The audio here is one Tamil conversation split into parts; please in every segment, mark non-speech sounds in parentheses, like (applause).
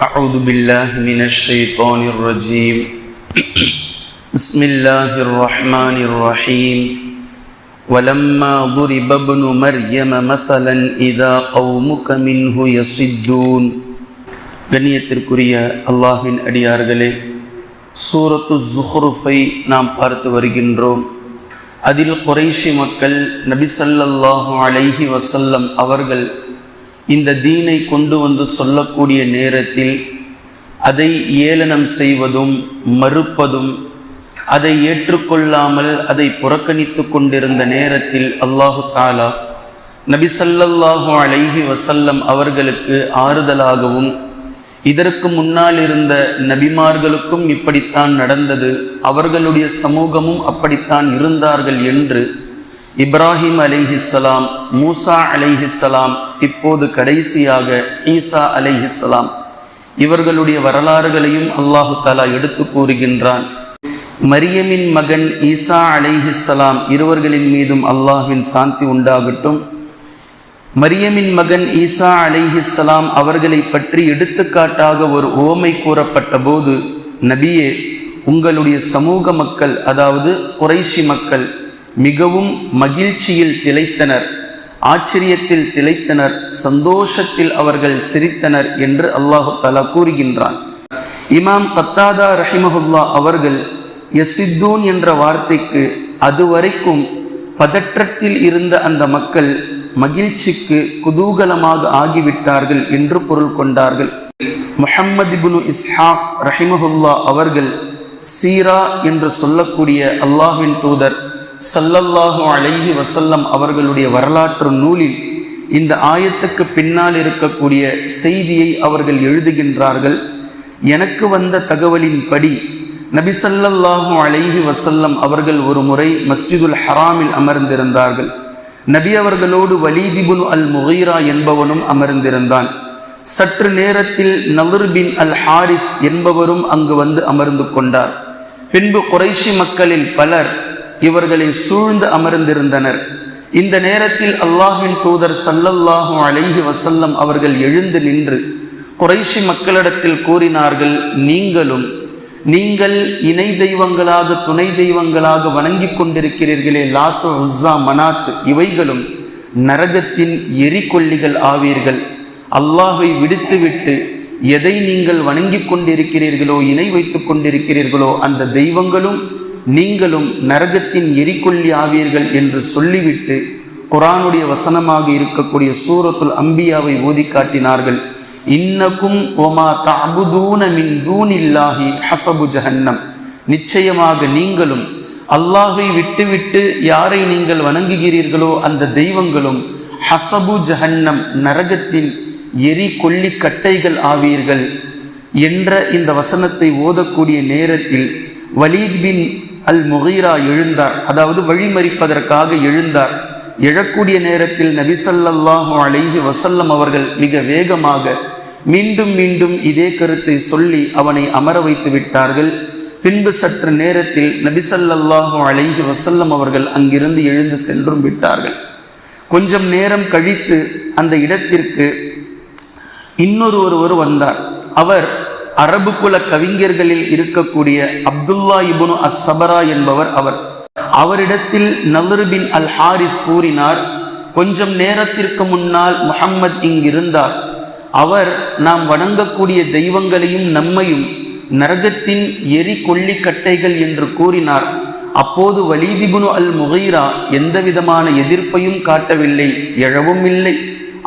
أعوذ بالله من الشيطان الرجيم (clears throat) بسم الله الرحمن الرحيم ولما ضرب ابن مريم مثلا إذا قومك منه يصدون கண்ணியத்திற்குரிய அல்லாஹின் அடியார்களே சூரத்து ஜுஹ்ருஃபை நாம் பார்த்து வருகின்றோம் அதில் குறைஷி மக்கள் நபி ஸல்லல்லாஹு அலைஹி வஸல்லம் அவர்கள் இந்த தீனை கொண்டு வந்து சொல்லக்கூடிய நேரத்தில் அதை ஏளனம் செய்வதும் மறுப்பதும் அதை ஏற்றுக்கொள்ளாமல் அதை புறக்கணித்து கொண்டிருந்த நேரத்தில் அல்லாஹு தாலா நபிசல்லாஹு ஸல்லல்லாஹு அலைஹி அவர்களுக்கு ஆறுதலாகவும் இதற்கு முன்னால் இருந்த நபிமார்களுக்கும் இப்படித்தான் நடந்தது அவர்களுடைய சமூகமும் அப்படித்தான் இருந்தார்கள் என்று இப்ராஹிம் அலிஹிஸ்லாம் மூசா அலிஹிஸ்லாம் இப்போது கடைசியாக ஈசா அலிஹிஸ்லாம் இவர்களுடைய வரலாறுகளையும் அல்லாஹு தாலா எடுத்து கூறுகின்றான். மரியமின் மகன் ஈசா அலிஹிஸ்லாம் இருவர்களின் மீதும் அல்லாஹின் சாந்தி உண்டாகட்டும். மரியமின் மகன் ஈசா அலிஹிஸ்லாம் அவர்களை பற்றி எடுத்துக்காட்டாக ஒரு ஓமை கூறப்பட்ட போது நபியே உங்களுடைய சமூக மக்கள் அதாவது குறைஷி மக்கள் மிகவும் மகிழ்ச்சியில் திளைத்தனர் ஆச்சரியத்தில் திளைத்தனர் சந்தோஷத்தில் அவர்கள் சிரித்தனர் என்று அல்லாஹு தலா கூறுகின்றான். இமாம் கத்தாதா ரஹிமஹுல்லா அவர்கள் யசித்தூன் என்ற வார்த்தைக்கு அதுவரைக்கும் பதற்றத்தில் இருந்த அந்த மக்கள் மகிழ்ச்சிக்கு குதூகலமாக ஆகிவிட்டார்கள் என்று பொருள் கொண்டார்கள். முஹம்மது இப்னு இஸ்ஹாக் ரஹிமஹுல்லா அவர்கள் சீரா என்று சொல்லக்கூடிய அல்லாஹின் தூதர் சல்லல்லாஹு அலைஹி வசல்லம் அவர்களுடைய வரலாற்று நூலில் இந்த ஆயத்துக்கு பின்னால் இருக்கக்கூடிய செய்தியை அவர்கள் எழுதுகின்றார்கள். எனக்கு வந்த தகவலின்படி நபி சல்லல்லாஹு அலைஹி வசல்லம் அவர்கள் ஒரு முறை மஸ்ஜிதுல் ஹராமில் அமர்ந்திருந்தார்கள். நபி அவர்களோடு வலீதிபுன் அல் முகைரா என்பவனும் அமர்ந்திருந்தான். சற்று நேரத்தில் நலுர் பின் அல் ஹாரித் என்பவரும் அங்கு வந்து அமர்ந்து கொண்டார். பின்பு குறைஷி மக்களில் பலர் இவர்களை சூழ்ந்து அமர்ந்திருந்தனர். இந்த நேரத்தில் அல்லாஹின் தூதர் சல்லல்லாஹு அலைஹி வசல்லம் அவர்கள் எழுந்து நின்று குறைஷி மக்களிடத்தில் கூறினார்கள் நீங்களும் நீங்கள் இணை தெய்வங்களாக துணை தெய்வங்களாக வணங்கி கொண்டிருக்கிறீர்களே லாத்து உஸ்ஸா மனாத் இவைகளும் நரகத்தின் எரிக்கொல்லிகள் ஆவீர்கள். அல்லாஹை விடுத்துவிட்டு எதை நீங்கள் வணங்கி கொண்டிருக்கிறீர்களோ இணை வைத்துக் கொண்டிருக்கிறீர்களோ அந்த தெய்வங்களும் நீங்களும் நரகத்தின் எரிக்கொல்லி ஆவீர்கள் என்று சொல்லிவிட்டு குரானுடைய வசனமாக இருக்கக்கூடிய சூரத்துல் அம்பியாவை ஓதி காட்டினார்கள். இன்னக்கும் ஒமா தபுதூன மின் தூனில்லாஹி ஹசபு ஜஹன்னம். நிச்சயமாக நீங்களும் அல்லாஹை விட்டுவிட்டு யாரை நீங்கள் வணங்குகிறீர்களோ அந்த தெய்வங்களும் ஹசபு ஜஹன்னம் நரகத்தின் எரி கொல்லி கட்டைகள் ஆவீர்கள் என்ற இந்த வசனத்தை ஓதக்கூடிய நேரத்தில் வலீத் பின் அல் முகீரா எழுந்தார். அதாவது வழிமறிப்பதற்காக எழுந்தார். எழக்கூடிய நேரத்தில் நபிசல்லாஹு அலைஹி வசல்லம் அவர்கள் மிக வேகமாக மீண்டும் மீண்டும் இதே கருத்தை சொல்லி அவனை அமர வைத்து விட்டார்கள். பின்பு சற்று நேரத்தில் நபிசல்லாஹு அலைஹி வசல்லம் அவர்கள் அங்கிருந்து எழுந்து சென்றும் விட்டார்கள். கொஞ்சம் நேரம் கழித்து அந்த இடத்திற்கு இன்னொரு ஒருவர் வந்தார். அவர் அரபு குல கவிஞர்களில் இருக்கக்கூடிய அப்துல்லா இபுனு அஸ்ஸபரா என்பவர் அவர். அவரிடத்தில் நலர் பின் அல் ஹாரிஸ் கூறினார் கொஞ்சம் நேரத்திற்கு முன்னால் முகம்மது இங்கிருந்தார். அவர் நாம் வணங்கக்கூடிய தெய்வங்களையும் நம்மையும் நரகத்தின் எரி கொல்லி கட்டைகள் என்று கூறினார். அப்போது வலீதிபுனு அல் முகைரா எந்த விதமான எதிர்ப்பையும் காட்டவில்லை எழவும் இல்லை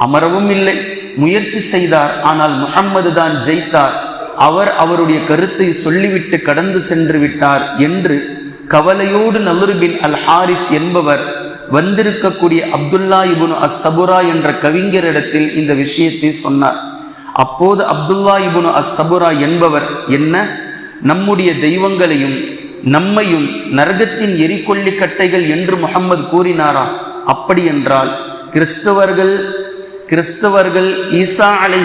அமரவும் இல்லை முயற்சி செய்தார். ஆனால் முகம்மது தான் ஜெயித்தார். அவர் அவருடைய கருத்தை சொல்லிவிட்டு கடந்து சென்று விட்டார் என்று கவலையோடு நலுருபின் அல் ஹாரித் என்பவர் வந்திருக்கக்கூடிய அப்துல்லா இபுனு அஸ் சபுரா என்ற கவிஞரிடத்தில் இந்த விஷயத்தை சொன்னார். அப்போது அப்துல்லா இபுனு அஸ் சபுரா என்பவர் என்ன? நம்முடைய தெய்வங்களையும் நம்மையும் நரகத்தின் எரிகொல்லி கட்டைகள் என்று முகம்மது கூறினாரா? அப்படி என்றால் கிறிஸ்தவர்கள் கிறிஸ்தவர்கள் ஈசா அலை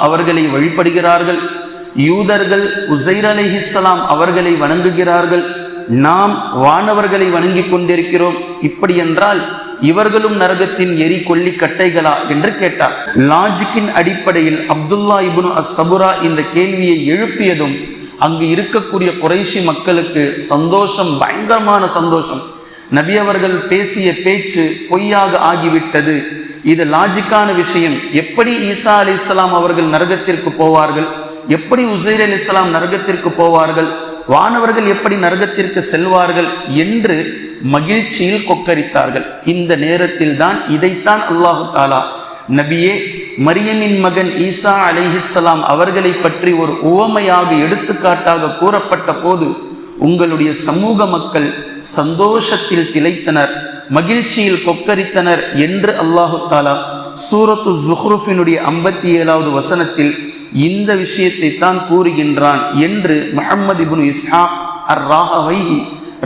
அவர்களை வழிபடுகிறார்கள் யூதர்கள் உசைர் அலைஹிஸ்ஸலாம் அவர்களை வணங்குகிறார்கள். நாம் வானவர்களை வணங்கிக் கொண்டிருக்கிறோம். இப்படி என்றால் இவர்களும் நரகத்தின் எரி கொல்லி கட்டைகளா என்று கேட்டார். லாஜிக்கின் அடிப்படையில் அப்துல்லா இபுனு அஸ் சபுரா இந்த கேள்வியை எழுப்பியதும் அங்கு இருக்கக்கூடிய குறைஷி மக்களுக்கு சந்தோஷம் பயங்கரமான சந்தோஷம். நபி அவர்கள் பேசிய பேச்சு பொய்யாக ஆகிவிட்டது. இது லாஜிக்கான விஷயம். எப்படி ஈசா அலி இஸ்லாம் அவர்கள் நரகத்திற்கு போவார்கள்? எப்படி உசைர் அலி இஸ்லாம் நரகத்திற்கு போவார்கள்? வானவர்கள் எப்படி நரகத்திற்கு செல்வார்கள்? என்று மகிழ்ச்சியில் கொக்கரித்தார்கள். இந்த நேரத்தில் தான் இதைத்தான் அல்லாஹு தாலா நபியே மரியமின் மகன் ஈசா அலிஹிஸ்லாம் அவர்களை பற்றி ஒரு உவமையாக எடுத்துக்காட்டாக கூறப்பட்ட போது உங்களுடைய சமூக மக்கள் சந்தோஷத்தில் திளைத்தனர் மகிழ்ச்சியில் கொக்கரித்தனர் என்று அல்லாஹு தாலா சூரத்து ஜுஹ்ருஃபினுடைய ஐம்பத்தி ஏழாவது வசனத்தில் இந்த விஷயத்தை தான் கூறுகின்றான் என்று முகமது இபுன் இஸ்ஹா அர் ராஹவை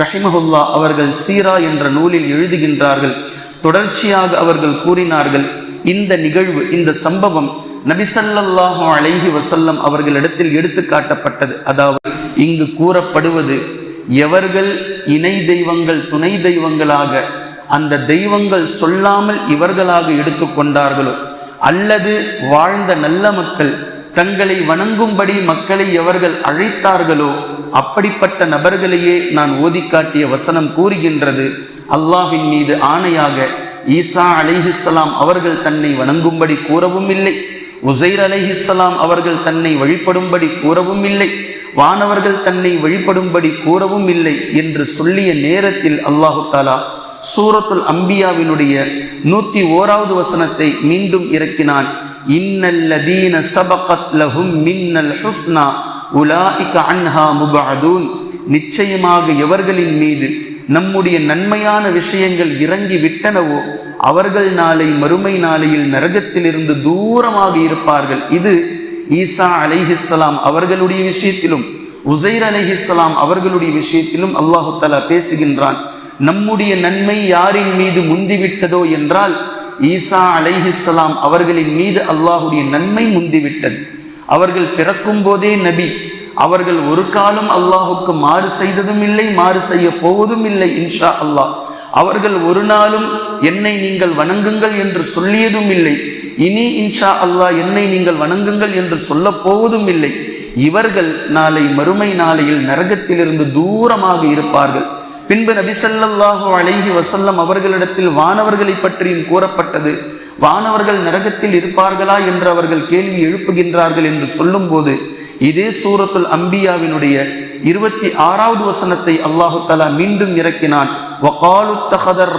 ரஹிமஹுல்லா அவர்கள் சீரா என்ற நூலில் எழுதுகின்றார்கள். தொடர்ச்சியாக அவர்கள் கூறினார்கள் இந்த நிகழ்வு இந்த சம்பவம் நபிசல்லாஹு அலைஹி வசல்லம் அவர்களிடத்தில் எடுத்து காட்டப்பட்டது. அதாவது இங்கு கூறப்படுவது எவர்கள் இணை தெய்வங்கள் துணை தெய்வங்களாக அந்த தெய்வங்கள் சொல்லாமல் இவர்களாக எடுத்துக்கொண்டார்களோ அல்லது வாழ்ந்த நல்ல மக்கள் தங்களை வணங்கும்படி மக்களை எவர்கள் அழைத்தார்களோ அப்படிப்பட்ட நபர்களையே நான் ஓதி காட்டிய வசனம் கூறுகின்றது. அல்லாஹின் மீது ஆணையாக ஈசா அலிஹிஸ்லாம் அவர்கள் தன்னை வணங்கும்படி கூறவும் இல்லை உசைர் அலிஹிஸ்லாம் அவர்கள் தன்னை வழிபடும்படி கூறவும் இல்லை வானவர்கள் தன்னை வழிபடும்படி கூறவும் இல்லை என்று சொல்லிய நேரத்தில் அல்லாஹு தாலா சூரத்துல் அம்பியாவினுடைய நூத்தி ஓராவது வசனத்தை மீண்டும் இறக்கினான். இன்னல்லதீன சபகத் லஹும் மின்னல் ஹுஸ்னா உலாஇக அன்ஹா முபஅதூன் நிச்சயமாக எவர்களின் மீது நம்முடைய நன்மையான விஷயங்கள் இறங்கி விட்டனவோ அவர்கள் நாளை மறுமை நாளையில் நரகத்திலிருந்து தூரமாக இருப்பார்கள். இது ஈசா அலைஹிஸ்லாம் அவர்களுடைய விஷயத்திலும் உசைர் அலைஹிஸ்லாம் அவர்களுடைய விஷயத்திலும் அல்லாஹு தலா பேசுகின்றான். நம்முடைய நன்மை யாரின் மீது முந்திவிட்டதோ என்றால் ஈசா அலைஹிஸ்லாம் அவர்களின் மீது அல்லாஹுடைய நன்மை முந்திவிட்டது. அவர்கள் பிறக்கும் போதே நபி. அவர்கள் ஒரு காலம் அல்லாஹுக்கு மாறு செய்ததும் இல்லை மாறு செய்ய போவதும் இல்லை இன்ஷா அல்லாஹ். அவர்கள் ஒரு நாளும் என்னை நீங்கள் வணங்குங்கள் என்று சொல்லியதும் இல்லை. இனி இன்ஷா அல்லாஹ் என்னை நீங்கள் வணங்குங்கள் என்று சொல்ல போவதும் இல்லை. இவர்கள் நாளை மறுமை நாளையில் நரகத்திலிருந்து தூரமாக இருப்பார்கள். பின்பு நபிசல்லாஹு அழகி வசல்லம் அவர்களிடத்தில் வானவர்களை பற்றியும் கூறப்பட்டது. வானவர்கள் நரகத்தில் இருப்பார்களா என்று அவர்கள் கேள்வி எழுப்புகின்றார்கள் என்று சொல்லும்போது இதே சூரத்துல் அம்பியாவினுடைய இருபத்தி ஆறாவது வசனத்தை அல்லாஹு தலா மீண்டும் இறக்கினான்.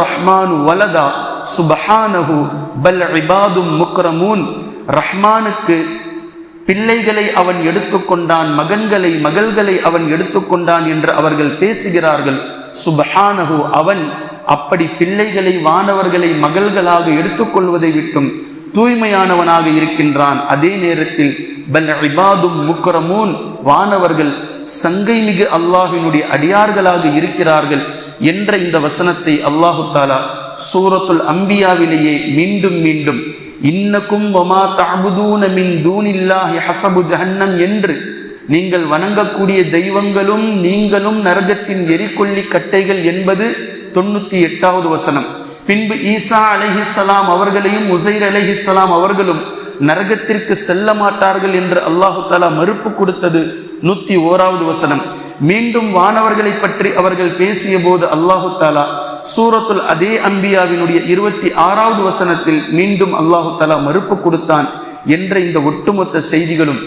ரஹ்மானு வலதா சுபஹானஹு பல் இபாதும் முக்ரமூன். ரஹ்மானுக்கு பிள்ளைகளை அவன் எடுத்துக்கொண்டான் மகன்களை மகள்களை அவன் எடுத்துக்கொண்டான் என்று அவர்கள் பேசுகிறார்கள். சுபஹானஹு அவன் அப்படி பிள்ளைகளை வானவர்களை மகள்களாக எடுத்துக்கொள்வதை விட்டும் தூய்மையானவனாக இருக்கின்றான். அதே நேரத்தில் பல் இபாதும் முக்கரமூன் வானவர்கள் சங்கை மிகு அல்லாஹினுடைய அடியார்களாக இருக்கிறார்கள் என்ற இந்த வசனத்தை அல்லாஹு தாலா சூரத்துல் அம்பியாவிலேயே மீண்டும் மீண்டும் இன்னக்கும் ஒமா தாபுதூன மின் தூனில்லாஹி ஹசபு ஜஹன்னம் என்று நீங்கள் வணங்கக்கூடிய தெய்வங்களும் நீங்களும் நரகத்தின் எரிகொல்லி கட்டைகள் என்பது தொண்ணூத்தி எட்டாவது வசனம். பின்பு ஈசா அலஹிசலாம் அவர்களையும் உசைர் அலஹிசலாம் அவர்களும் நரகத்திற்கு செல்ல மாட்டார்கள் என்று அல்லாஹு தாலா மறுப்பு கொடுத்தது நூத்தி ஓராவது வசனம். மீண்டும் வானவர்களை பற்றி அவர்கள் பேசிய போது அல்லாஹு தாலா சூரத்துல் அதே அம்பியாவினுடைய இருபத்தி ஆறாவது வசனத்தில் மீண்டும் அல்லாஹு தாலா மறுப்பு கொடுத்தான் என்ற இந்த ஒட்டுமொத்த செய்திகளும்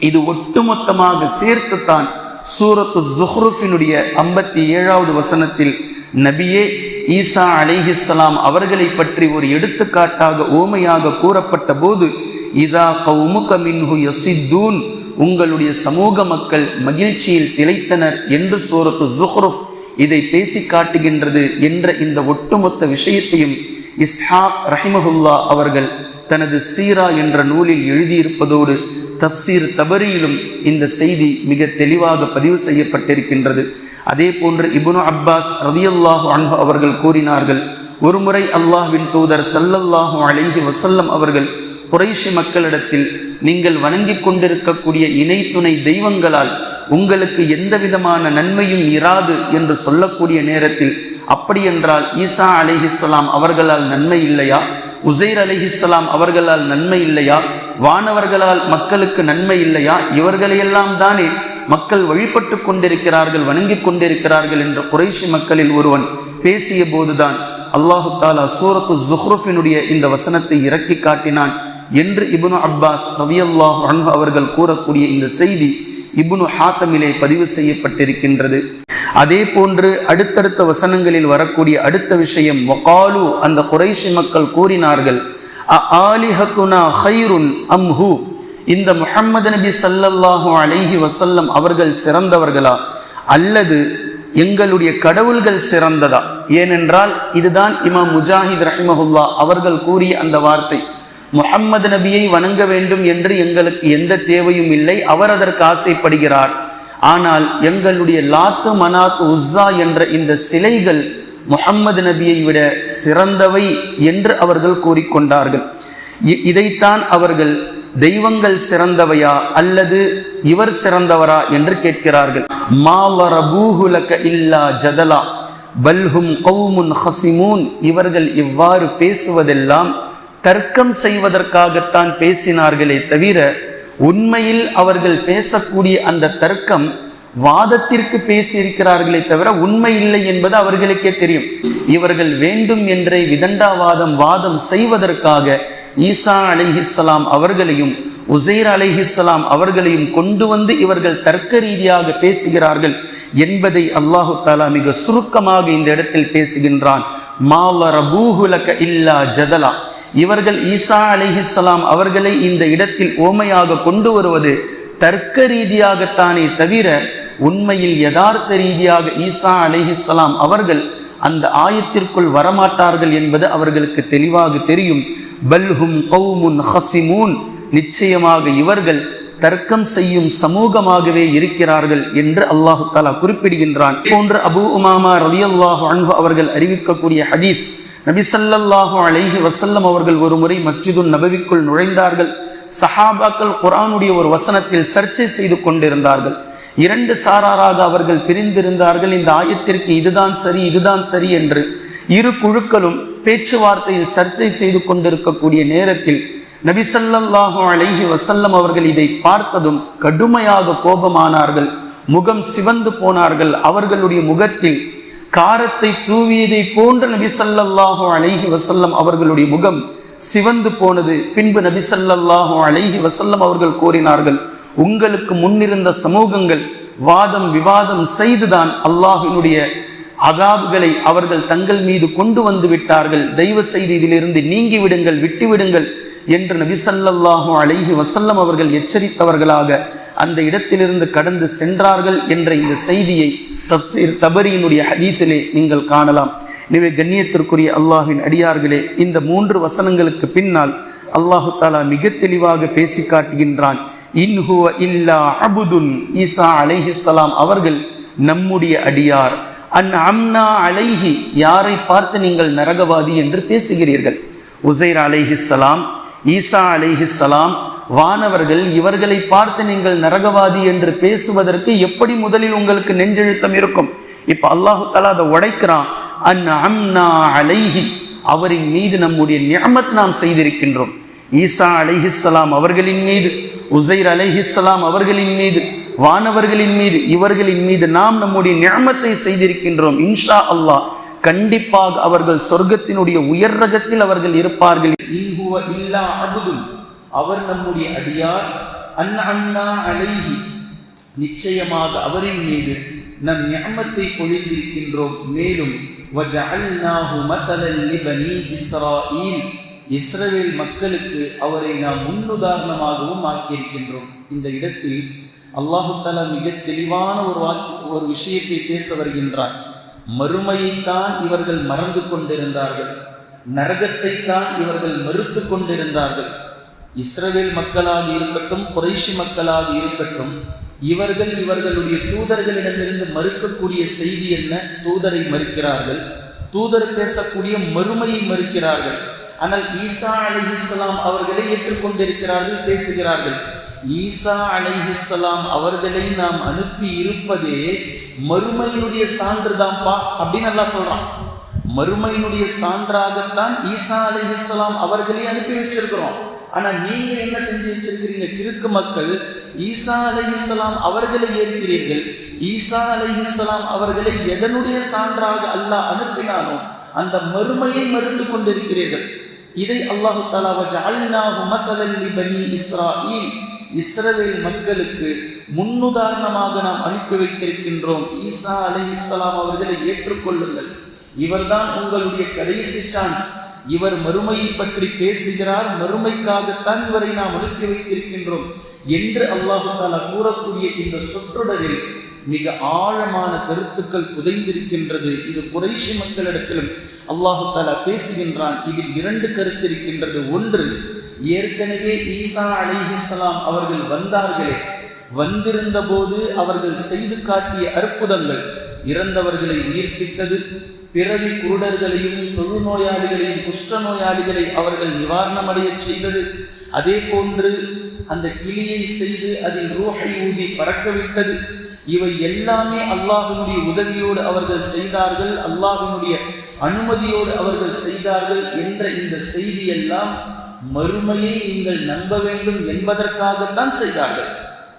இது ஒட்டுமொத்தமாக சேர்த்துத்தான் சூரத்து ஜுஹ்ருஃபினுடைய ஐம்பத்தி ஏழாவது வசனத்தில் நபியே ஈசா அலிஹிஸ்லாம் அவர்களை பற்றி ஒரு எடுத்துக்காட்டாக ஓமையாக கூறப்பட்ட போது இதா கவுமுக மின்ஹு யசித்தூன் உங்களுடைய சமூக மக்கள் மகிழ்ச்சியில் திளைத்தனர் என்று சூரத்து ஜுஹ்ருஃப் இதை பேசி காட்டுகின்றது என்ற இந்த ஒட்டுமொத்த விஷயத்தையும் இஸ்ஹாக் ரஹிமஹுல்லா அவர்கள் தனது சீரா என்ற நூலில் எழுதியிருப்பதோடு தப்சீர் தபரியிலும் இந்த செய்தி மிக தெளிவாக பதிவு செய்யப்பட்டிருக்கின்றது. அதே போன்று இபுனு அப்பாஸ் ரதியல்லாஹு அன்பு அவர்கள் கூறினார்கள் ஒருமுறை அல்லாஹ்வின் தூதர் சல்லல்லாஹு அலைஹி வசல்லம் அவர்கள் குறைஷி மக்களிடத்தில் நீங்கள் வணங்கிக் கொண்டிருக்கக்கூடிய இணை துணை தெய்வங்களால் உங்களுக்கு எந்த விதமான நன்மையும் இராது என்று சொல்லக்கூடிய நேரத்தில் அப்படி என்றால் ஈசா அலிஹிஸ்லாம் அவர்களால் நன்மை இல்லையா? உசைர் அலிஹிஸ்லாம் அவர்களால் நன்மை இல்லையா? வானவர்களால் மக்களுக்கு நன்மை இல்லையா? இவர்களையெல்லாம் தானே மக்கள் வழிபட்டு கொண்டிருக்கிறார்கள் வணங்கிக் கொண்டிருக்கிறார்கள் என்ற குறைசி மக்களில் ஒருவன் பேசிய போதுதான். அல்லாஹு தாலா சூரத்து ஜுஹ்ருஃபினுடைய இந்த வசனத்தை இறக்கி காட்டினான் என்று இபுனு அப்பாஸ் ரவியல்லாஹ் அன்பு அவர்கள் கூறக்கூடிய இந்த செய்தி இபுனு ஹாத்தமிலே பதிவு செய்யப்பட்டிருக்கின்றது. அதே போன்று அடுத்தடுத்த வசனங்களில் வரக்கூடிய அடுத்த விஷயம் வகாலு அந்த குறைஷி மக்கள் கூறினார்கள் ஆலிஹத்துனா ஹைருன் அம்ஹு இந்த முஹம்மது நபி சல்லல்லாஹு அலைஹி வசல்லம் அவர்கள் சிறந்தவர்களா? அல்லது எங்களுடைய கடவுள்கள் சிறந்ததா? ஏனென்றால் இதுதான் இமாம் முஜாஹித் ரஹ்மஹுல்லா அவர்கள் கூறிய அந்த வார்த்தை. முகம்மது நபியை வணங்க வேண்டும் என்று எங்களுக்கு எந்த தேவையும் இல்லை அவர் அதற்கு ஆசைப்படுகிறார். ஆனால் எங்களுடைய லாத்து மனாத் உஸ்ஸா என்ற இந்த சிலைகள் முகம்மது நபியை விட சிறந்தவை என்று அவர்கள் கூறிக்கொண்டார்கள். இதைத்தான் அவர்கள் தெய்வங்கள் சிறந்தவையா அல்லது இவர் சிறந்தவரா என்று கேட்கிறார்கள். மாவரபூஹுலக இல்லா ஜதலா. பல்ஹும் கவுமுன் ஹசிமூன். இவர்கள் இவ்வாறு பேசுவதெல்லாம் தர்க்கம் செய்வதற்காகத்தான் பேசினார்களே தவிர உண்மையில் அவர்கள் பேசக்கூடிய அந்த தர்க்கம் வாதத்திற்கு பேசியிருக்கிறார்களே தவிர உண்மை இல்லை என்பது அவர்களுக்கே தெரியும். இவர்கள் வேண்டும் என்றே விதண்டாவாதம் வாதம் செய்வதற்காக ஈசா அலிஹிஸ்லாம் அவர்களையும் உசைர் அலிஹிஸ்லாம் அவர்களையும் கொண்டு வந்து இவர்கள் தர்க்க ரீதியாக பேசுகிறார்கள் என்பதை அல்லாஹு தாலா மிக சுருக்கமாக இந்த இடத்தில் பேசுகின்றான். இல்லா ஜதலா. இவர்கள் ஈசா அலிஹிஸ்லாம் அவர்களை இந்த இடத்தில் ஓமையாக கொண்டு வருவது தர்க்க ரீதியாகத்தானே தவிர உண்மையில் யதார்த்த ரீதியாக ஈசா அலிஹிஸ்லாம் அவர்கள் அந்த ஆயத்திற்குள் வரமாட்டார்கள் என்பது அவர்களுக்கு தெளிவாக தெரியும். பல்ஹும் கௌமுன் ஹசிமூன். நிச்சயமாக இவர்கள் தர்க்கம் செய்யும் சமூகமாகவே இருக்கிறார்கள் என்று அல்லாஹு தாலா குறிப்பிடுகின்றான். போன்று அபு உமாமா ரதி அல்லாஹு அன்பு அவர்கள் அறிவிக்கக்கூடிய ஹதீஸ் நபிசல்லாஹு அலைஹி வசல்லம் அவர்கள் ஒரு முறை மஸ்ஜிதுன் நபவிக்குள் நுழைந்தார்கள். சஹாபாக்கள் குரானுடைய ஒரு வசனத்தில் சர்ச்சை செய்து கொண்டிருந்தார்கள். இரண்டு சாராராக அவர்கள் பிரிந்திருந்தார்கள். இந்த ஆயத்திற்கு இதுதான் சரி இதுதான் சரி என்று இரு குழுக்களும் பேச்சுவார்த்தையில் சர்ச்சை செய்து கொண்டிருக்கக்கூடிய நேரத்தில் நபிசல்லாஹு அலைஹி வசல்லம் அவர்கள் இதை பார்த்ததும் கடுமையாக கோபமானார்கள். முகம் சிவந்து போனார்கள். அவர்களுடைய முகத்தில் காரத்தை தூவியதை போன்ற நபிசல்லாஹு அலைஹி வசல்லம் அவர்களுடைய முகம் சிவந்து போனது. பின்பு நபிசல்லாஹு அலைஹி வசல்லம் அவர்கள் கூறினார்கள் உங்களுக்கு முன்னிருந்த சமூகங்கள் வாதம் விவாதம் செய்துதான் அல்லாஹினுடைய அதாபுகளை அவர்கள் தங்கள் மீது கொண்டு வந்து விட்டார்கள். தெய்வ செய்தியிலிருந்து நீங்கி விடுங்கள் விட்டுவிடுங்கள் என்று நபிசல்லாஹு அலைஹி வசல்லம் அவர்கள் எச்சரித்தவர்களாக அந்த இடத்திலிருந்து கடந்து சென்றார்கள் என்ற இந்த செய்தியை தப்சீர் தபரியினுடைய ஹதீஸிலே நீங்கள் காணலாம். எனவே கண்ணியத்திற்குரிய அல்லாஹின் அடியார்களே இந்த மூன்று வசனங்களுக்கு பின்னால் அல்லாஹு தாலா மிக தெளிவாக பேசி காட்டுகின்றான். இன்ஹுவ இல்லா அபுதுன் ஈசா அலைஹிஸ்லாம் அவர்கள் நம்முடைய அடியார். அன் அம்னா அலைஹி. யாரை பார்த்து நீங்கள் நரகவாதி என்று பேசுகிறீர்கள்? உசைர் அலைஹிஸ்லாம் ஈசா அலைஹிஸ்லாம் வானவர்கள் இவர்களை பார்த்து நீங்கள் நரகவாதி என்று பேசுவதற்கு எப்படி முதலில் உங்களுக்கு நெஞ்செழுத்தம் இருக்கும்? இப்ப அல்லாஹு தலா அதை உடைக்கிறான். அன் அம்னா அலைஹி. அவரின் மீது நம்முடைய நியமத் நாம் செய்திருக்கின்றோம். ஈசா அலைஹிஸ்லாம் அவர்களின் மீது உசைர் அலைஹிஸ்லாம் அவர்களின் மீது வானவர்களின் மீது இவர்களின் மீது நாம் நம்முடைய நியமத்தை செய்திருக்கின்றோம். இன்ஷா அல்லாஹ் கண்டிப்பாக அவர்கள் சொர்க்கத்தினுடைய உயர் ரகத்தில் அவர்கள் இருப்பார்கள். அவர் நம்முடைய அடியார். அண்ணா அண்ணா அலைஹி. நிச்சயமாக அவரின் மீது நம் ஞாமத்தை பொழிந்திருக்கின்றோம். மேலும் இஸ்ரவேல் மக்களுக்கு அவரை நாம் முன்னுதாரணமாகவும் ஆக்கியிருக்கின்றோம். இந்த இடத்தில் அல்லாஹு தலா மிக தெளிவான ஒரு வாக்கு ஒரு விஷயத்தை பேச வருகின்றார். மறுமையைத்தான் இவர்கள் மறந்து கொண்டிருந்தார்கள். நரகத்தைத்தான் இவர்கள் மறுத்து கொண்டிருந்தார்கள். இஸ்ரவேல் மக்களாக இருக்கட்டும் குறைஷி மக்களாக இருக்கட்டும் இவர்கள் இவர்களுடைய தூதர்களிடமிருந்து மறுக்கக்கூடிய செய்தி என்ன? தூதரை மறுக்கிறார்கள். தூதர் பேசக்கூடிய மறுமையை மறுக்கிறார்கள். ஆனால் ஈசா அலைஹிஸ்ஸலாம் அவர்களை ஏற்றுக்கொண்டிருக்கிறார்கள் பேசுகிறார்கள். ஈசா அலைஹிஸ்ஸலாம் அவர்களை நாம் அனுப்பி இருப்பதே மறுமையினுடைய சான்றுதான்ப்பா அப்படின்னு நல்லா சொல்றான். மறுமையினுடைய சான்றாகத்தான் ஈசா அலைஹிஸ்ஸலாம் அவர்களை அனுப்பி வச்சிருக்கிறோம். ஆனால் நீங்கள் என்ன செஞ்சு வச்சிருக்கிறீங்க? கிறுக்கு மக்கள் ஈசா அலைஹிஸ்ஸலாம் அவர்களை ஏற்கிறீர்கள். ஈசா அலைஹிஸ்ஸலாம் அவர்களை எதனுடைய சான்றாக அல்லாஹ் அனுப்பினானோ அந்த மறுமையை மறுத்து கொண்டிருக்கிறீர்கள். இதை அல்லாஹு தாலா வஜஅல்னாஹு இஸ்ரவேல் மக்களுக்கு முன்னுதாரணமாக நாம் அனுப்பி வைத்திருக்கின்றோம். ஈசா அலைஹிஸ்ஸலாம் அவர்களை ஏற்றுக்கொள்ளுங்கள். இவர்தான் உங்களுடைய கடைசி சான்ஸ் இவர் மறுமையை பற்றி பேசுகிறார். மறுமைக்காகத்தான் இவரை நாம் அனுப்பி வைத்திருக்கின்றோம் என்று அல்லாஹு தாலா கூறக்கூடிய இந்த சொற்றொடரில் மிக ஆழமான கருத்துக்கள் புதைந்திருக்கின்றது. இது குறைஷி மக்களிடத்திலும் அல்லாஹு தாலா பேசுகின்றான். இதில் இரண்டு கருத்து இருக்கின்றது. ஒன்று ஏற்கனவே ஈசா அலிஹிஸ்லாம் அவர்கள் வந்தார்களே. வந்திருந்த போது அவர்கள் செய்து காட்டிய அற்புதங்கள் இறந்தவர்களை உயிர்ப்பித்தது பிறவி குருடர்களையும் தொழுநோயாளிகளையும் குஷ்ட நோயாளிகளை அவர்கள் நிவாரணமடைய செய்தது. அதே போன்று அந்த கிளியை செய்து அதில் ரூஹை ஊதி பறக்கவிட்டது. இவை எல்லாமே அல்லாஹினுடைய உதவியோடு அவர்கள் செய்தார்கள் அல்லாஹினுடைய அனுமதியோடு அவர்கள் செய்தார்கள் என்ற இந்த செய்தி எல்லாம் மறுமையை நீங்கள் நம்ப வேண்டும் என்பதற்காகத்தான் செய்தார்கள்.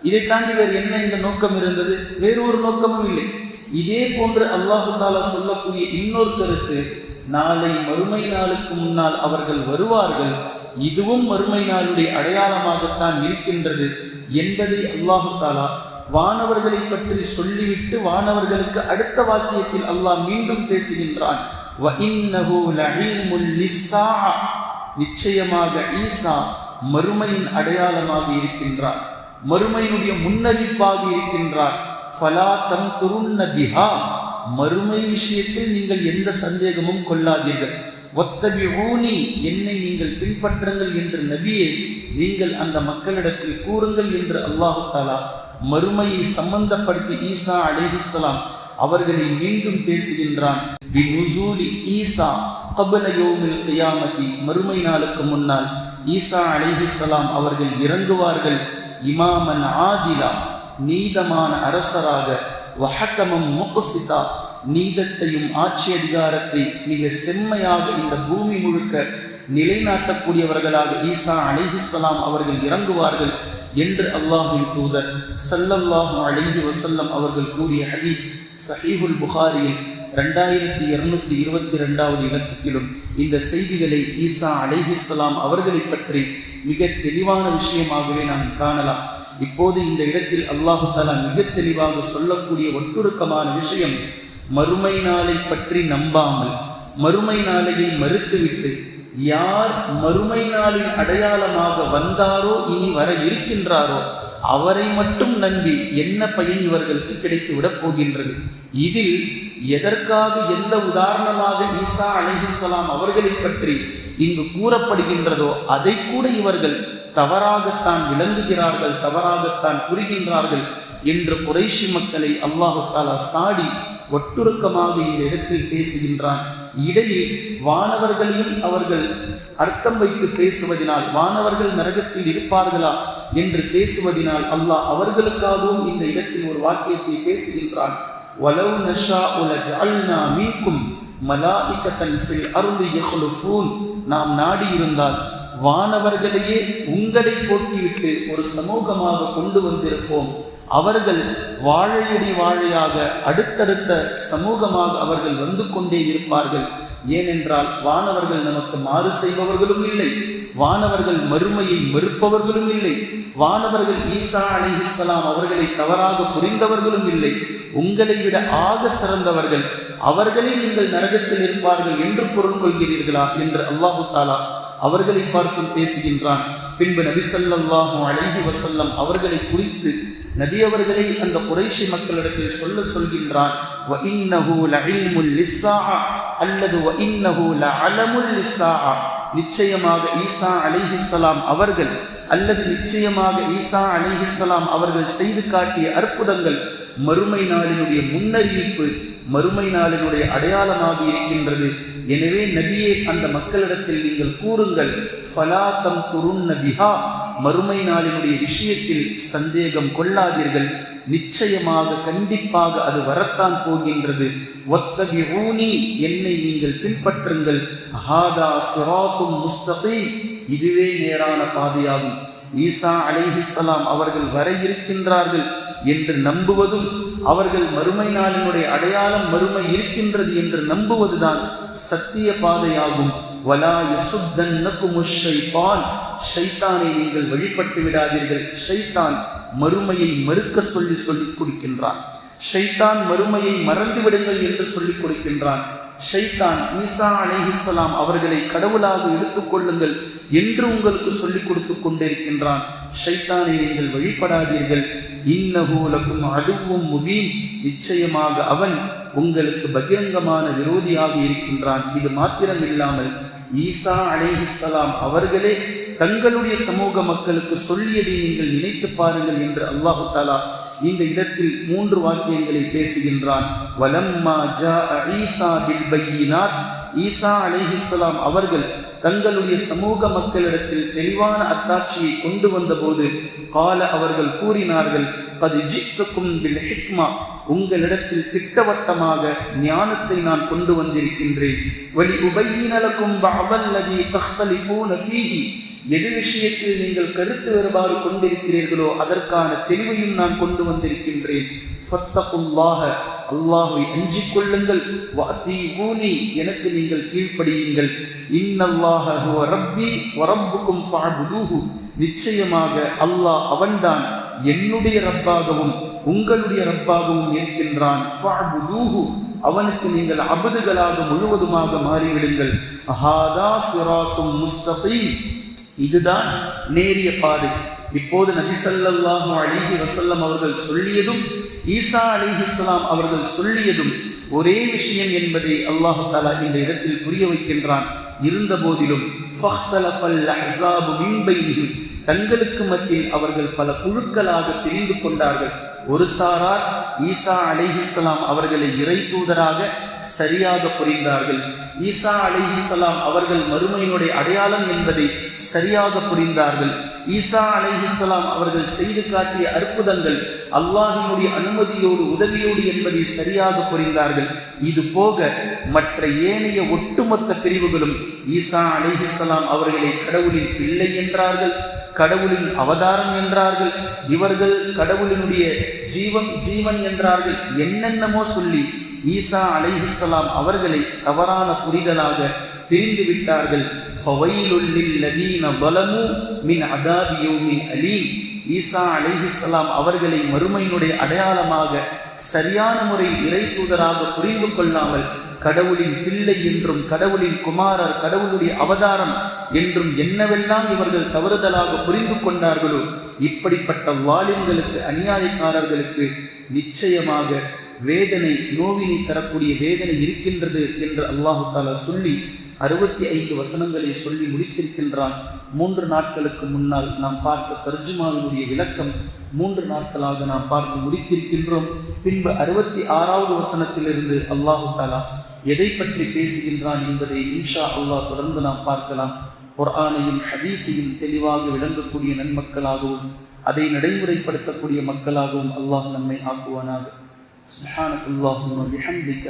இதை தாண்டி வேறு என்ன இந்த நோக்கம் இருந்தது? வேறு ஒரு நோக்கமும் இல்லை. இதே போன்று அல்லாஹு தாலா சொல்லக்கூடிய இன்னொரு கருத்து நாளை மறுமை நாளுக்கு முன்னால் அவர்கள் வருவார்கள் இதுவும் மறுமை நாளுடைய அடையாளமாகத்தான் இருக்கின்றது என்பதை அல்லாஹு தாலா வானவர்களை பற்றி சொல்லிவிட்டு வானவர்களுக்கு அடுத்த வாக்கியத்தில் அல்லாஹ் மீண்டும் பேசுகின்றான். நிச்சயமாக ஈசா மறுமையின் அடையாளமாக இருக்கின்றார் மறுமையினுடைய முன்னறிவிப்பாக இருக்கின்றார். ஃபலா தம் துருண்ண பிஹா. மறுமை விஷயத்தில் நீங்கள் எந்த சந்தேகமும் கொள்ளாதீர்கள். ஒத்தபி ஊனி என்னை நீங்கள் பின்பற்றுங்கள் என்று நபியை நீங்கள் அந்த மக்களிடத்தில் கூறுங்கள் என்று அல்லாஹு தாலா மறுமையை சம்பந்தப்படுத்தி ஈசா அலிஹிஸ்லாம் அவர்களை மீண்டும் பேசுகின்றான். ஈசா கபலயோமில் கியாமதி மறுமை நாளுக்கு முன்னால் ஈசா அலிஹிஸ்லாம் அவர்கள் இறங்குவார்கள். இமாமன் ஆதிலா நீதமான அரசராக வஹக்கமம் முகசிதா நீதத்தையும் ஆட்சி அதிகாரத்தை மிக செம்மையாக இந்த பூமி முழுக்க நிலைநாட்டக்கூடியவர்களாக ஈசா அலிஹிஸ்லாம் அவர்கள் இறங்குவார்கள் என்று அல்லாஹின் தூதர் சல்லல்லாஹு அலிஹி வசல்லம் அவர்கள் கூறிய ஹதீஃப் சஹீபுல் புகாரியில் ரெண்டாயிரத்தி இருநூத்தி இருபத்தி ரெண்டாவது இலக்கத்திலும் இந்த செய்திகளை ஈசா அலிஹிஸ்லாம் அவர்களை பற்றி மிக தெளிவான விஷயமாகவே நாம் காணலாம். இப்போது இந்த இடத்தில் அல்லாஹு தாலா மிக தெளிவாக சொல்லக்கூடிய ஒட்டுருக்கமான விஷயம் மறுமை நாளை பற்றி நம்பாமல் மறுமை நாளையை மறுத்துவிட்டு யார் மறுமை நாளின் அடையாளமாக வந்தாரோ இனி வர இருக்கின்றாரோ அவரை மட்டும் நம்பி என்ன பயன் இவர்களுக்கு கிடைத்து விடப் போகின்றது. இதில் எதற்காக எந்த உதாரணமாக ஈசா அலிஹிஸ்லாம் அவர்களை பற்றி இங்கு கூறப்படுகின்றதோ அதை கூட இவர்கள் தவறாகத்தான் விளங்குகிறார்கள் தவறாகத்தான் புரிகின்றார்கள் என்று குறைஷி மக்களை அல்லாஹாலா சாடி ஒட்டுருக்கமாக இந்த இடத்தில் பேசுகின்றான். இடையில் வானவர்களையும் அவர்கள் அர்த்தம் வைத்து பேசுவதனால் வானவர்கள் நரகத்தில் இருப்பார்களா என்று பேசுவதனால் அல்லாஹ் அவர்களுக்காகவும் இந்த இடத்தில் ஒரு வாக்கியத்தை பேசுகின்றான். வலவு நஷா உல ஜால்னா மீன்கும் மலாஇகத்தன் ஃபில் அருள் நாம் நாடி இருந்தால் வானவர்களையே உங்களை போக்கிவிட்டு ஒரு சமூகமாக கொண்டு வந்திருப்போம். அவர்கள் வாழையடி வாழையாக அடுத்தடுத்த சமூகமாக அவர்கள் வந்து கொண்டே இருப்பார்கள். ஏனென்றால் வானவர்கள் நமக்கு மாறு செய்பவர்களும் இல்லை. வானவர்கள் மறுமையை மறுப்பவர்களும் இல்லை. வானவர்கள் ஈசா அலி இஸ்லாம் அவர்களை தவறாக புரிந்தவர்களும் இல்லை. உங்களை விட ஆக சிறந்தவர்கள் அவர்களே நீங்கள் நரகத்தில் இருப்பார்கள் என்று பொருள் கொள்கிறீர்களா என்று அல்லாஹு தாலா அவர்களை பார்த்தும் பேசுகின்றான். பின்பு நபி ஸல்லல்லாஹு அலைஹி வஸல்லம் அவர்களை குறித்து நபி அவர்களை அந்த குறைஷி மக்களிடத்தில் சொல்ல சொல்கின்றான். வ அல்லது நிச்சயமாக ஈசா அலிஹிஸ்லாம் அவர்கள் அல்லது நிச்சயமாக ஈசா அலிஹிஸ்லாம் அவர்கள் செய்து காட்டிய அற்புதங்கள் மறுமை நாளினுடைய முன்னறிவிப்பு மறுமை நாளினுடைய அடையாளமாக இருக்கின்றது. எனவே நபியே அந்த மக்களிடத்தில் நீங்கள் கூறுங்கள் ஃபலாத்தம் துருன் பிஹா? மறுமை நாளினுடைய விஷயத்தில் சந்தேகம் கொள்ளாதீர்கள். நிச்சயமாக கண்டிப்பாக அது வரத்தான் போகின்றது. ஒத்தபி ஊனி என்னை நீங்கள் பின்பற்றுங்கள். ஹாதா சிராத்தும் முஸ்தபை இதுவே நேரான பாதையாகும். ஈசா அலைஹிஸ்லாம் அவர்கள் வர இருக்கின்றார்கள் என்று நம்புவதும் அவர்கள் மறுமை நாளினுடைய அடையாளம் மறுமை இருக்கின்றது என்று நம்புவதுதான் சத்திய பாதையாகும். வலா யசுத்தன்னக்கும் ஷைத்தானை. நீங்கள் வழிபட்டு விடாதீர்கள். ஷைத்தான் மறுமையை மறுக்க சொல்லி சொல்லிக் கொடுக்கின்றான். ஷைத்தான் மறுமையை மறந்து விடுங்கள் என்று சொல்லிக் கொடுக்கின்றான். ஷைத்தான் ஈசா அலைஹிஸ்ஸலாம் அவர்களை கடவுளாக எடுத்துக்கொள்ளுங்கள் என்று உங்களுக்கு சொல்லிக் கொடுத்து கொண்டிருக்கின்றான். ஷைத்தானை நீங்கள் வழிபடாதீர்கள். இன்னகூலக்கும் அதுவும் முபீன். நிச்சயமாக அவன் உங்களுக்கு பகிரங்கமான விரோதியாக இருக்கின்றான். இது மாத்திரம் இல்லாமல் ஈசா அலைஹிஸ்ஸலாம் அவர்களே தங்களுடைய சமூக மக்களுக்கு சொல்லியதை நீங்கள் நினைத்து பாருங்கள் என்று அல்லாஹு தாலா இந்த இடத்தில் மூன்று வாக்கியங்களை பேசுகின்றான். வலம்மா ஜா ஈசா பில் பையினாத். ஈசா அலைஹிஸ்ஸலாம் அவர்கள் தங்களுடைய சமூக மக்களிடத்தில் தெளிவான அத்தாட்சியை கொண்டு வந்தபோது கால அவர்கள் கூறினார்கள் பது ஜித்துக்கும் பில் ஹிக்மா. உங்களிடத்தில் திட்டவட்டமாக ஞானத்தை நான் கொண்டு வந்திருக்கின்றேன். வலி உபையினலக்கும் அவல்லதி தஹ்தலிஃபூன ஃபீஹி. எது விஷயத்தில் நீங்கள் கருத்து வேறுபாடு கொண்டிருக்கிறீர்களோ அதற்கான தெளிவையும் நான் கொண்டு வந்திருக்கின்றேன். ஃபத்தகுல்லாஹ அல்லாஹை அஞ்சிக் கொள்ளுங்கள். வஅதீஊனி எனக்கு நீங்கள் கீழ்ப்படியுங்கள். இன்னல்லாஹ ரப்பி வ ரப்புக்கும் நிச்சயமாக அல்லாஹ் அவன்தான் என்னுடைய ரப்பாகவும் உங்களுடைய ரப்பாகவும் இருக்கின்றான். ஃபஅபுதூஹு அவனுக்கு நீங்கள் அபதுகளாக முழுவதுமாக மாறிவிடுங்கள். அஹாதா சிராத்தும் முஸ்தகீம். இதுதான் நேரிய பாதை. இப்போது நபிசல்லாஹு அலிஹி வசல்லம் அவர்கள் சொல்லியதும் ஈசா அலிஹிஸ்லாம் அவர்கள் சொல்லியதும் ஒரே விஷயம் என்பதை அல்லாஹு தாலா இந்த இடத்தில் புரிய வைக்கின்றான். இருந்த போதிலும் தங்களுக்கு மத்தியில் அவர்கள் பல குழுக்களாக பிரிந்து கொண்டார்கள். ஒரு சாரார் ஈசா அலிஹிஸ்லாம் அவர்களை இறை தூதராக சரியாக புரிந்தார்கள். ஈசா அலிஹிஸ்லாம் அவர்கள் மறுமையினுடைய அடையாளம் என்பதை சரியாக புரிந்தார்கள். ஈசா அலிஹிஸ்லாம் அவர்கள் செய்து காட்டிய அற்புதங்கள் அல்லாஹினுடைய அனுமதியோடு உதவியோடு என்பதை சரியாக புரிந்தார்கள். இது போக மற்ற ஏனைய ஒட்டுமொத்த பிரிவுகளும் ஈசா அலிஹிஸ்லாம் அவர்களை கடவுளின் பிள்ளை என்றார்கள் கடவுளின் அவதாரம் என்றார்கள். இவர்கள் கடவுளினுடைய ஜீவன் ஜீவன் என்றார்கள். என்னென்னமோ சொல்லி ஈசா அலைஹிஸ்லாம் அவர்களை தவறான புரிதலாக பிரிந்து விட்டார்கள். மின் அதாபியோமின் அலீம். ஈசா அலிஹிஸ்லாம் அவர்களை மறுமையினுடைய அடையாளமாக சரியான முறையில் இறை தூதராக புரிந்து கொள்ளாமல் கடவுளின் பிள்ளை என்றும் கடவுளின் குமாரர் கடவுளுடைய அவதாரம் என்றும் என்னவெல்லாம் இவர்கள் தவறுதலாக புரிந்து கொண்டார்களோ இப்படிப்பட்ட வாலிம்களுக்கு அநியாயக்காரர்களுக்கு நிச்சயமாக வேதனை நோவினை தரக்கூடிய வேதனை இருக்கின்றது என்று அல்லாஹு தாலா சொல்லி அறுபத்தி ஐந்து வசனங்களை சொல்லி முடித்திருக்கின்றான் மூன்று நாட்களுக்கு முன்னால் நாம் பார்த்த தர்ஜுமாவினுடைய விளக்கம் மூன்று நாட்களாக நாம் பார்த்து முடித்திருக்கின்றோம் பின்பு அறுபத்தி ஆறாவது வசனத்திலிருந்து அல்லாஹு தாலா எதை பற்றி பேசுகின்றான் என்பதை இன்ஷா அல்லாஹ் தொடர்ந்து நாம் பார்க்கலாம் குர்ஆனையும் ஹதீஸையும் தெளிவாக விளங்கக்கூடிய நன்மக்களாகவும் அதை நடைமுறைப்படுத்தக்கூடிய மக்களாகவும் அல்லாஹ் நம்மை ஆக்குவானாக سبحانك اللهم وبحمدك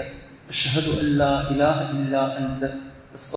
أشهد أن لا إله إلا أنت